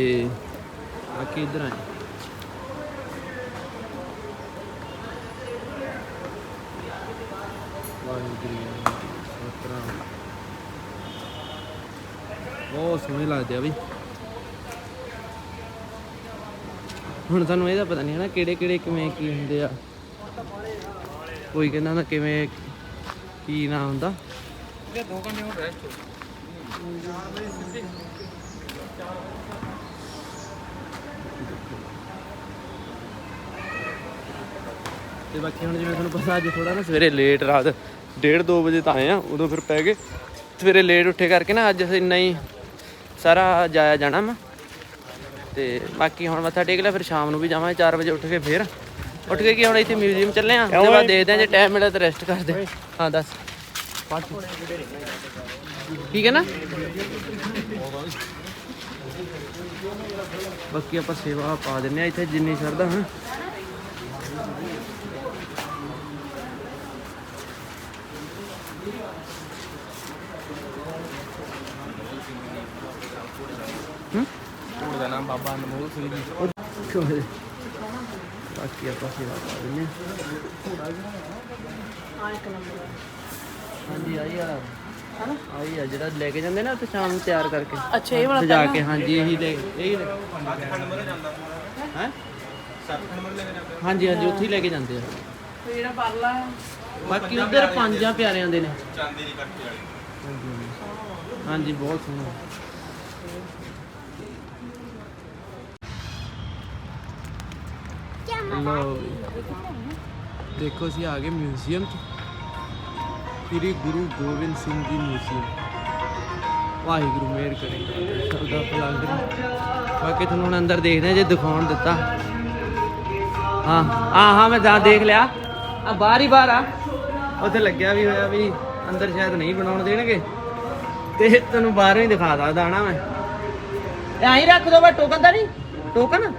ਬਾਕੀ ਇੱਧਰ ਆਏ ਬਹੁਤ ਸੋਹਣੇ ਲੱਗਦੇ ਆ ਵੀ ਹੁਣ ਸਾਨੂੰ ਇਹਦਾ ਪਤਾ ਨਹੀਂ ਹੈ ਨਾ ਕਿਹੜੇ ਕਿਹੜੇ ਕਿਵੇਂ ਕੀ ਹੁੰਦੇ ਆ। ਕੋਈ ਕਹਿੰਦਾ ਹੁੰਦਾ ਕਿਵੇਂ ਕੀ ਨਾਂ ਹੁੰਦਾ। ਇਹ 2 ਘੰਟੇ ਹੁਣ ਰੈਸਟ ਤੇ ਬਾਕੀ ਹੁਣ ਜਿਵੇਂ ਤੁਹਾਨੂੰ ਪਤਾ ਅੱਜ ਥੋੜਾ ਨਾ ਸਵੇਰੇ ਲੇਟ ਰਾਤ 1:30 2 ਵਜੇ ਤਾਂ ਆਏ ਆ ਉਦੋਂ ਫਿਰ ਪੈ ਗਏ। ਸਵੇਰੇ ਲੇਟ ਉੱਠੇ ਕਰਕੇ ਨਾ ਅੱਜ ਇੰਨਾ ਹੀ ਸਾਰਾ ਜਾਇਆ ਜਾਣਾ ਮੈਂ ਤੇ ਬਾਕੀ ਹੁਣ ਮੱਥਾ ਟੇਕ ਲਿਆ ਫਿਰ ਸ਼ਾਮ ਨੂੰ ਵੀ ਜਾਵਾਂਗੇ 4 ਵਜੇ ਉੱਠ ਕੇ ਫਿਰ। ਉੱਠ ਕੇ ਕੀ ਹੁਣ ਇੱਥੇ ਮਿਊਜ਼ੀਅਮ ਚੱਲੇ ਆ ਉਹਦੇ ਬਾਅਦ ਦੇਖਦੇ ਆ ਜੇ ਟਾਈਮ ਮਿਲਿਆ ਤਾਂ ਰੈਸਟ ਕਰਦੇ। ਹਾਂ ਦੱਸ। ਠੀਕ ਹੈ ਨਾ? ਬਾਕੀ ਆਪਾਂ ਸੇਵਾ ਪਾ ਦਿੰਨੇ ਆ ਇੱਥੇ ਜਿੰਨੀ ਸ਼ਰਧਾ, ਹਾਂ। ਕੋਲ ਦਾ ਨਾਮ ਬਾਬਾ ਅਨਮੋਲ ਸਿੰਘ ਜੀ ਬਾਕੀ ਆਪਾਂ ਸੇਵਾ ਪਾ ਦਿੰਨੇ ਹਾਂਜੀ ਆਈ ਵਾਲਾ ਹਨਾ ਆਈ ਆ ਜਿਹੜਾ ਲੈ ਕੇ ਜਾਂਦੇ ਨਾ ਉੱਥੇ ਸ਼ਾਮ ਨੂੰ ਤਿਆਰ ਕਰਕੇ। ਅੱਛਾ ਇਹ ਵਾਲਾ ਸਜਾ ਕੇ ਹਾਂਜੀ ਇਹੀ ਲੈ ਇਹੀ ਲੈ ਹੈ? ਹਾਂਜੀ ਹਾਂਜੀ ਉੱਥੇ ਹੀ ਲੈ ਕੇ ਜਾਂਦੇ ਆ। ਜਿਹੜਾ ਪਰਲਾ ਹੈ? ਬਾਕੀ ਉਧਰ ਪੰਜਾਂ ਪਿਆਰਿਆਂ ਦੇ ਨੇ। ਚਾਂਦੀ ਦੀ ਕੱਟੇ ਵਾਲੀ। ਹਾਂਜੀ ਬਹੁਤ ਸੋਹਣਾ। ਦੇਖੋ ਅਸੀਂ ਆ ਗਏ ਮਿਊਜ਼ੀਅਮ ਚ। ਸ੍ਰੀ ਗੁਰੂ ਗੋਬਿੰਦ ਸਿੰਘ ਜੀ ਮਿਊਜ਼ੀਅਮ ਵਾਹਿਗੁਰੂ ਮਿਹਰ ਕਰੇ। ਸਭ ਦਾ ਭਲਾ ਕਰੇ। ਬਾਕੀ ਤੁਹਾਨੂੰ ਹੁਣ ਅੰਦਰ ਦੇਖਦੇ ਹਾਂ ਜੇ ਦਿਖਾਉਣ ਦਿੱਤਾ। ਹਾਂ ਹਾਂ ਹਾਂ ਮੈਂ ਜਾ ਦੇਖ ਲਿਆ। ਆ ਬਾਹਰ ਹੀ ਬਾਹਰ ਆ। ਉੱਥੇ ਲੱਗਿਆ ਵੀ ਹੋਇਆ ਵੀ ਅੰਦਰ ਸ਼ਾਇਦ ਨਹੀਂ ਬਣਾਉਣ ਦੇਣਗੇ। ਤੇ ਤੁਹਾਨੂੰ ਬਾਹਰੋਂ ਹੀ ਦਿਖਾ ਸਕਦਾ ਨਾ ਮੈਂ। ਇਹ ਆਈ ਰੱਖ ਦੋ ਬਾ ਟੋਕਨ ਤਾਂ ਨਹੀਂ। ਟੋਕਨ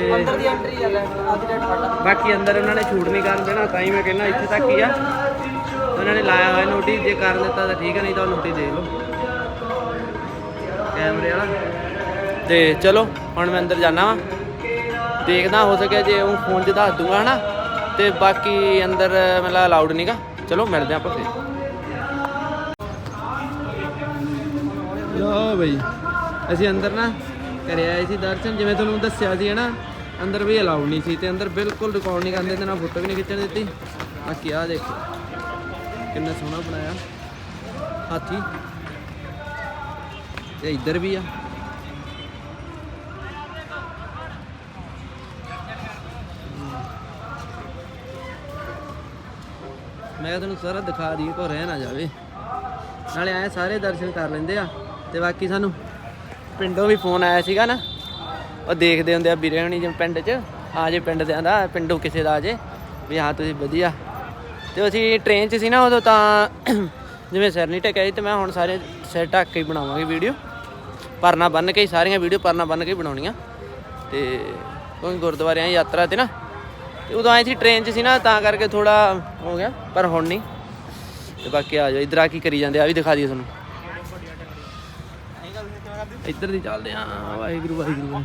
ਤੇ ਅੰਦਰ ਦੀ ਐਂਟਰੀ ਆ ਲੈ, ਅੱਜ ਡੇਟ ਫੜ ਲਾ ਬਾਕੀ ਅੰਦਰ ਉਹਨਾਂ ਨੇ ਛੂਟ ਨਹੀਂ ਕਰਨ ਦੇਣਾ, ਤਾਂ ਹੀ ਮੈਂ ਕਹਿੰਦਾ ਇੱਥੇ ਤੱਕ ਹੀ ਆ। ਉਹਨਾਂ ਨੇ ਲਾਇਆ ਹੋਇਆ ਨੋਟਿਸ ਜੇ ਕਰ ਦਿੱਤਾ ਤਾਂ ਠੀਕ ਹੈ ਨਹੀਂ ਤਾਂ ਨੋਟਿਸ ਦੇ ਲਓ। ਕੈਮਰੇ ਵਾਲਾ। ਤੇ ਚਲੋ, ਹੁਣ ਮੈਂ ਅੰਦਰ ਜਾਣਾ ਵਾ। ਦੇਖਦਾ ਹੋ ਸਕਿਆ ਜੇ ਉਹ ਫੋਨ 'ਚ ਦੱਸ ਦੂੰਗਾ, ਹਨਾ? ਤੇ ਬਾਕੀ ਅੰਦਰ ਮਤਲਬ ਅਲਾਉਡ ਨਹੀਂਗਾ ਚਲੋ, ਮਿਲਦੇ ਆਪਾਂ ਫਿਰ। ਲੋ ਬਈ, ਅਸੀਂ ਅੰਦਰ ਨਾ ਕਰਿਆ ਆਏ ਸੀ ਦਰਸ਼ਨ, ਜਿਵੇਂ ਤੁਹਾਨੂੰ ਦੱਸਿਆ ਸੀ, ਹਨਾ? ਅੰਦਰ ਵੀ ਅਲਾਉਡ ਨਹੀਂ ਸੀ ਤੇ ਅੰਦਰ ਬਿਲਕੁਲ ਰਿਕਾਰਡ ਨਹੀਂ ਕਰਦੇ ਤੇ ਨਾ ਫੋਟੋ ਵੀ ਨਹੀਂ ਖਿੱਚਣ ਦਿੱਤੀ। ਬਾਕੀ ਆ ਦੇਖੋ, ਕਿੰਨਾ ਸੋਹਣਾ ਬਣਾਇਆ। ਹਾਥੀ। ਤੇ ਇੱਧਰ ਵੀ ਆ। ਮੈਂ ਕਿਹਾ ਤੁਹਾਨੂੰ ਸਾਰਾ ਦਿਖਾ ਦਈਏ ਕੋ ਰਹਿ ਨਾ ਜਾਵੇ। ਨਾਲੇ ਆਏ ਸਾਰੇ ਦਰਸ਼ਨ ਕਰ ਲੈਂਦੇ ਆ। ਤੇ ਬਾਕੀ ਸਾਨੂੰ ਪਿੰਡੋਂ ਵੀ ਫੋਨ ਆਇਆ ਸੀਗਾ ਨਾ। ਉਹ ਦੇਖਦੇ ਹੁੰਦੇ ਆ ਵੀਰੇ ਹਣੀ ਜਿਵੇਂ ਪਿੰਡ 'ਚ। ਆ ਜੇ ਪਿੰਡ ਦੇ ਆਂਦਾ, ਪਿੰਡੋਂ ਕਿਸੇ ਦਾ ਆ ਜੇ। ਵੀ ਹਾਂ, ਤੁਸੀਂ ਵਧੀਆ। ਤੇ ਅਸੀਂ ਟ੍ਰੇਨ 'ਚ ਸੀ ਨਾ ਉਦੋਂ ਤਾਂ ਜਿਵੇਂ ਸਿਰ ਨਹੀਂ ਟਕਿਆ ਸੀ ਤੇ ਮੈਂ ਹੁਣ ਸਾਰੇ ਸਿਰ ਢੱਕ ਕੇ ਹੀ ਬਣਾਵਾਂਗੇ ਵੀਡੀਓ ਪਰਨਾ ਬੰਨ ਕੇ ਸਾਰੀਆਂ ਵੀਡੀਓ ਪਰਨਾ ਬੰਨ ਕੇ ਹੀ ਬਣਾਉਣੀਆਂ। ਤੇ ਕਿਉਂਕਿ ਗੁਰਦੁਆਰਿਆਂ ਦੀ ਯਾਤਰਾ ਤੇ ਨਾ। ਤੇ ਉਦੋਂ ਆਏ ਸੀ ਟ੍ਰੇਨ 'ਚ ਸੀ ਨਾ, ਤਾਂ ਕਰਕੇ ਥੋੜਾ ਹੋ ਗਿਆ, ਪਰ ਹੁਣ ਨਹੀਂ। ਤੇ ਬਾਕੀ ਆ ਜਾਓ, ਇਧਰ ਆ ਕੀ ਕਰੀ ਜਾਂਦੇ ਆ ਵੀ ਦਿਖਾ ਦਈਏ ਤੁਹਾਨੂੰ। ਇੱਧਰ ਦੀ ਚੱਲਦੇ ਆ ਵਾਹਿਗੁਰੂ ਵਾਹਿਗੁਰੂ।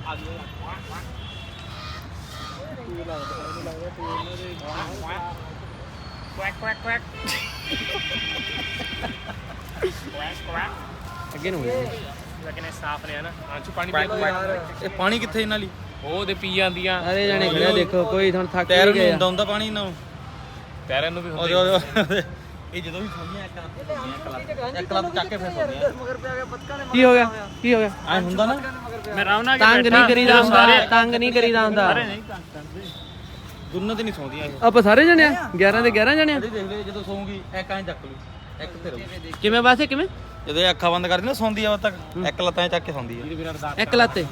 ਅੱਗੇ ਨੂੰ ਲੇਕਿਨ ਸਾਫ਼ ਨੇ ਨਾ ਆਂਚੂ ਪਾਣੀ ਪੀ ਇਹ ਪਾਣੀ ਕਿੱਥੇ ਇਹਨਾਂ ਲਈ? ਉਹ ਤੇ ਪੀ ਜਾਂਦੀਆਂ। ਅਰੇ ਜਾਣੇ ਖੜਿਆ ਦੇਖੋ ਕੋਈ ਤੁਹਾਨੂੰ ਥੱਕ ਗਿਆ ਹੁੰਦਾ ਹੁੰਦਾ ਪਾਣੀ ਨਾ। ਪੈਰਾਂ ਨੂੰ ਵੀ ਉਹਦੇ ਇਹ ਜਦੋਂ ਵੀ ਸੌਂਦੀਆਂ ਇੱਕ ਲੱਤ ਇੱਕ ਲੱਤ ਚੱਕ ਕੇ ਫਿਰ ਸੌਂਦੀਆਂ। ਮਗਰ ਪਿਆ ਗਿਆ ਪਤਕਾ ਨੇ ਕੀ ਹੋ ਗਿਆ? ਕੀ ਹੋ ਗਿਆ? ਐ ਹੁੰਦਾ ਨਾ? ਮੈਂ ਆਰਾਮ ਨਾਲ ਤੰਗ ਨਹੀਂ ਕਰੀਦਾ ਹੁੰਦਾ ਤੰਗ ਨਹੀਂ ਕਰੀਦਾ ਹੁੰਦਾ। ਦੁੰਨਾਂ ਤੇ ਨਹੀਂ ਸੌਂਦੀਆਂ ਇਹ। ਆਪਾਂ ਸਾਰੇ ਜਣੇ ਆ? 11 ਦੇ 11 ਜਣੇ ਦੇਖ ਲੈ ਜਦੋਂ ਸੌਂਗੀ ਇੱਕ ਐਂ ਚੱਕ ਲੂ ਇੱਕ ਰਹੂ ਕਿਵੇਂ ਵਾਸੇ ਕਿਵੇਂ? ਜਦੋਂ ਅੱਖਾਂ ਬੰਦ ਕਰਦੀ ਨਾ ਸੌਂਦੀ ਆ ਉਦ ਤੱਕ। ਇੱਕ ਲੱਤ ਚੱਕ ਕੇ ਸੌਂਦੀ ਆ। ਇੱਕ ਲਾਤੇ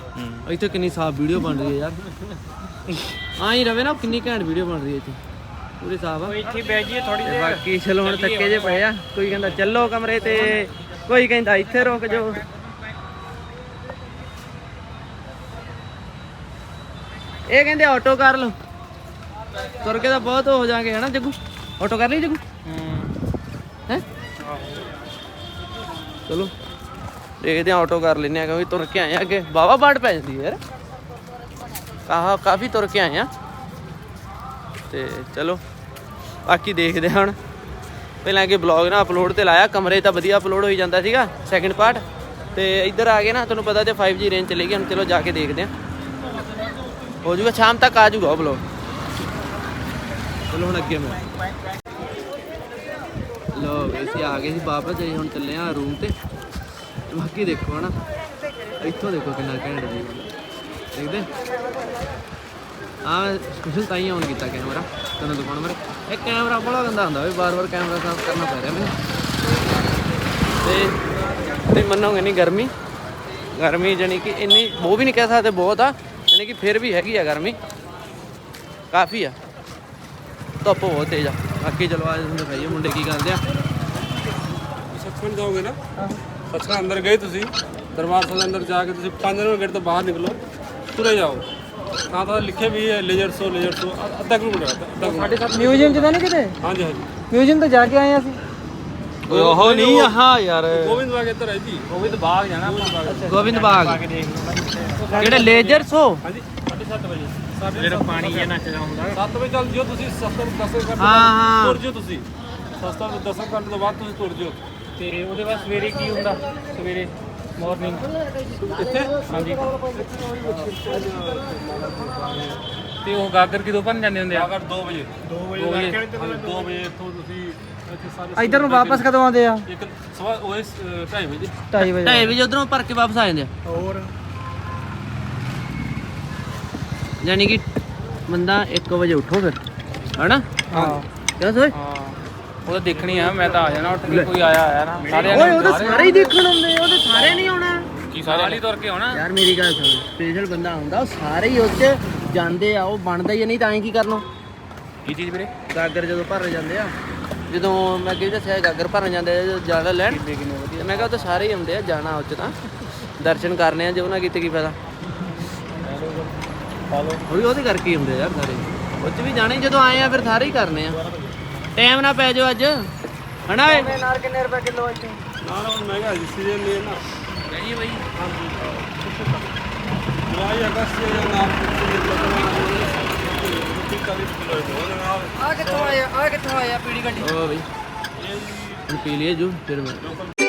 ਇੱਥੇ ਕਿੰਨੀ ਸਾਫ਼ ਵੀਡੀਓ ਬਣ ਰਹੀ ਹੈ ਯਾਰ। ਆਈ ਰਵੇ ਨਾ ਕਿੰਨੀ ਘੈਂਟ ਵੀਡੀਓ ਬਣ ਰਹੀ ਹੈ ਇੱਥੇ। ਪੂਰੀ ਸਾਫ਼ ਆ। ਇੱਥੇ ਬਹਿ ਜਾਈਏ ਥੋੜੀ ਦੇਰ। ਬਾਕੀ ਚਲੋ ਥੱਕੇ ਜੇ ਪਏ ਆ। ਕੋਈ ਕਹਿੰਦਾ ਚੱਲੋ ਕਮਰੇ ਤੇ ਕੋਈ ਕਹਿੰਦਾ ਇੱਥੇ ਰੁਕ ਜਾਓ। ਇਹ ਕਹਿੰਦੇ ਆਟੋ ਕਰ ਲਓ। ਤੁਰ ਕੇ ਤਾਂ ਬਹੁਤ ਹੋ ਜਾਾਂਗੇ ਹਨਾ ਜੱਗੂ? ਆਟੋ ਕਰ ਲਈ ਜੱਗੂ? ਹੈ? ਚਲੋ। ਦੇਖਦੇ ਆ ਆਟੋ ਕਰ ਲੈਨੇ ਆ ਕਿਉਂਕਿ ਤੁਰ ਕੇ ਆਏ ਆ ਅੱਗੇ। ਬਾਵਾ ਬਾੜ ਪੈ ਜਾਂਦੀ ਯਾਰ। ਕਾਹਾ ਕਾਫੀ ਤੁਰ ਕੇ ਆਏ ਆ ਤੇ ਚਲੋ। ਬਾਕੀ ਦੇਖਦੇ ਹਾਂ ਹੁਣ। ਪਹਿਲਾਂ ਕਿ ਬਲੌਗ ਨਾ ਅਪਲੋਡ ਤੇ ਲਾਇਆ, ਕਮਰੇ ਤਾਂ ਵਧੀਆ ਅਪਲੋਡ ਹੋਈ ਜਾਂਦਾ ਸੀਗਾ ਸੈਕਿੰਡ ਪਾਰਟ ਤੇ ਇੱਧਰ ਆ ਗਏ ਨਾ, ਤੁਹਾਨੂੰ ਪਤਾ ਤੇ 5G ਰੇਂਜ ਚਲੇ ਗਈ ਹੁਣ ਚਲੋ ਜਾ ਕੇ ਦੇਖਦੇ ਹਾਂ। ਹੋ ਜਾਊਗਾ ਸ਼ਾਮ ਤੱਕ ਆ ਜਾਊਗਾ ਬਲੌਗ ਚਲੋ ਹੁਣ ਅੱਗੇ ਮੈਂ। ਲੋ ਅਸੀਂ ਆ ਗਏ ਸੀ ਵਾਪਸ, ਅਸੀਂ ਹੁਣ ਚੱਲੇ ਆ ਰੂਮ ਤੇ। ਬਾਕੀ ਦੇਖੋ ਹਨਾ, ਇੱਥੋਂ ਦੇਖੋ ਕਿੰਨਾ ਘੈਂਟ ਜੀ ਦੇਖਦੇ ਆ ਸਪੈਸ਼ਲ ਤਾਂ ਹੀ ਆਨ ਕੀਤਾ ਕੈਮਰਾ, ਤੈਨੂੰ ਦੁਕਾਨ ਬਾਰੇ। ਇਹ ਕੈਮਰਾ ਬੜਾ ਗੰਦਾ ਹੁੰਦਾ ਵੀ ਵਾਰ-ਵਾਰ ਕੈਮਰਾ ਸਾਫ਼ ਕਰਨਾ ਪੈ ਰਿਹਾ ਮੈਨੂੰ। ਤੇ ਤੁਸੀਂ ਮੰਨੋਗੇ ਨਹੀਂ ਗਰਮੀ? ਗਰਮੀ ਜਾਨੀ ਕਿ ਇੰਨੀ, ਉਹ ਵੀ ਨਹੀਂ ਕਹਿ ਸਕਦੇ ਬਹੁਤ ਆ ਜਾਨੀ ਕਿ ਫਿਰ ਵੀ ਹੈਗੀ ਆ ਗਰਮੀ। ਕਾਫੀ ਆ। ਧੁੱਪ ਬਹੁਤ ਤੇਜ਼ ਆ। ਬਾਕੀ ਚਲੋ ਅੱਜ ਤੁਹਾਨੂੰ ਦਿਖਾਈਏ ਮੁੰਡੇ ਕੀ ਕਰਦੇ ਆ। ਸੱਚਖੰਡ ਜਾਓਗੇ ਨਾ? ਸੱਚਖੰਡ ਅੰਦਰ ਗਏ ਤੁਸੀਂ, ਦਰਬਾਰ ਸਾਹਿਬ ਦੇ ਅੰਦਰ ਜਾ ਕੇ ਤੁਸੀਂ 5 ਨੰਬਰ ਗੇਟ ਤੋਂ ਬਾਹਰ ਨਿਕਲੋ, ਤੁਰੇ ਜਾਓ। ਤਾਂ ਤਾਂ ਲਿਖੇ ਵੀ ਹੈ ਲੇਜਰ ਸੋ ਲੇਜਰ ਸੋ ਅੱਧਾ ਕਿਲੋਮੀਟਰ ਹੈ, ਅੱਧਾ ਕਿਲੋਮੀਟਰ। ਮਿਊਜ਼ੀਅਮ ਚ ਤਾਂ ਨਹੀਂ ਕਿਤੇ? ਹਾਂਜੀ ਹਾਂਜੀ। ਮਿਊਜ਼ੀਅਮ ਤਾਂ ਜਾ ਕੇ ਆਏ ਆ ਅਸੀਂ। ਉਹ ਨਹੀਂ ਆਹ ਯਾਰ। ਗੋਬਿੰਦ ਬਾਗ ਇੱਧਰ ਹੈ ਜੀ। ਗੋਬਿੰਦ ਬਾਗ ਜਾਣਾ ਗੋਬਿੰਦ ਬਾਗ। ਕਿਹੜੇ ਲੇਜ਼ਰ ਸ਼ੋ ਹਾਂਜੀ 7:30 ਵਜੇ। ਸਾਡੇ ਜਿਹੜਾ ਪਾਣੀ ਇਹ ਨੱਚਦਾ ਹੁੰਦਾ 7 ਵਜੇ ਚੱਲ ਜਿਓ ਤੁਸੀਂ 7 10 ਘੰਟੇ ਹਾਂ, ਹਾਂ। ਤੁਰ ਜਿਓ ਤੁਸੀਂ। 7 10 ਘੰਟੇ ਤੋਂ ਬਾਅਦ ਤੁਸੀਂ ਤੁਰ ਜਿਓ। ਤੇ ਉਹਦੇ ਬਾਅਦ ਸਵੇਰੇ ਕੀ ਹੁੰਦਾ? ਸਵੇਰੇ ਮਾਰਨਿੰਗ ਇੱਥੇ? ਹਾਂਜੀ। ਤੇ ਉਹ ਗਾਗਰ ਕਿਦੋਂ ਭਰਨ ਜਾਂਦੇ ਹੁੰਦੇ ਆ? ਅਗਰ 2 ਵਜੇ। 2 ਦੋ ਵਜੇ। 2 ਵਜੇ ਇੱਥੋਂ ਤੁਸੀਂ ਇੱਥੇ ਸਾਰੇ ਇੱਧਰ ਨੂੰ ਵਾਪਸ ਕਦੋਂ ਆਉਂਦੇ ਆ? ਇੱਕ ਸਵਾ ਉਹ 2:30 ਵਜੇ। 2:30 ਵਜੇ। ਢਾਈ ਵਜੇ ਉਧਰੋਂ ਭਰ ਕੇ ਵਾਪਸ ਆ ਜਾਂਦੇ ਆ। ਹੋਰ? ਯਾਨੀ ਕਿ ਬੰਦਾ 1 ਵਜੇ ਉੱਠੋ ਫਿਰ। ਹਨਾ? ਹਾਂ। ਕਿਉਂ ਸੋਏ? ਹਾਂ। ਉਹ ਤਾਂ ਦੇਖਣੀ ਆ ਮੈਂ ਤਾਂ ਆ ਜਾਣਾ ਉੱਠ ਕੇ ਕੋਈ ਆਇਆ ਆਇਆ ਨਾ। ਸਾਰਿਆਂ ਓਏ ਉਹਦੇ ਸਾਰੇ ਹੀ ਦੇਖਣ ਆਉਂਦੇ ਉਹਦੇ ਸਾਰੇ ਨਹੀਂ ਆਉਣਾ। ਕੀ ਸਾਰੇ ਵਾਲੀ ਤੁਰ ਕੇ ਆਉਣਾ? ਯਾਰ ਮੇਰੀ ਗੱਲ ਸੁਣ ਸਪੈਸ਼ਲ ਬੰਦਾ ਆਉਂਦਾ ਉਹ ਸਾਰੇ ਹੀ ਉੱਚ ਜਾਂਦੇ ਆ ਉਹ ਬਣਦਾ ਹੀ ਨਹੀਂ ਤਾਂ ਐਂ ਕੀ ਕਰਨੋ? ਕੀ ਚੀਜ਼ ਵੀਰੇ? ਗਾਗਰ ਜਦੋਂ ਭਰਨ ਜਾਂਦੇ ਆ ਜਦੋਂ ਮੈਂ ਅੱਗੇ ਵੀ ਦੱਸਿਆ ਗਾਗਰ ਭਰਨ ਜਾਂਦੇ ਆ ਜ਼ਿਆਦਾ ਲੈਣ ਮੈਂ ਕਿਹਾ ਉਹ ਤਾਂ ਸਾਰੇ ਹੀ ਆਉਂਦੇ ਆ ਜਾਣਾ ਉੱਚ ਤਾਂ। ਦਰਸ਼ਨ ਕਰਨੇ ਆ ਜੇ ਉਹਨਾਂ ਕੀਤੇ ਕੀ ਫਾਇਦਾ। ਉਹ ਵੀ ਉਹਦੇ ਕਰਕੇ ਹੀ ਹੁੰਦੇ ਯਾਰ ਸਾਰੇ। ਉੱਚ ਵੀ ਜਾਣੇ ਜਦੋਂ ਆਏ ਆ ਫਿਰ ਸਾਰੇ ਹੀ ਕਰਨੇ ਆ। ਟਾਈਮ ਨਾ ਪੈ ਜਾਓ ਅੱਜ। ਹਨਾ? ਏ ਨਾਰ ਕਿੰਨੇ ਰੁਪਏ ਕਿਲੋ ਇੱਥੇ? ਨਾ ਨਾ ਹੁਣ ਮਹਿੰਗਾ ਜੀ ਸੀਜ਼ਨ ਨਹੀਂ ਹੈ ਨਾ ਕਹੀਏ ਬਈ ਜੁਲਾਈ ਅਗਸਤ ਜਾਂ ਨਾ ਕਿਲੋ ਆ ਕਿੱਥੋਂ ਆਇਆ ਆ ਕਿੱਥੋਂ ਆਇਆ ਪੀੜੀ ਗੱਡੀ? ਓ ਬਈ। ਹੁਣ ਪੀ ਲਈਏ ਜੂ ਫਿਰ ਮੈਂ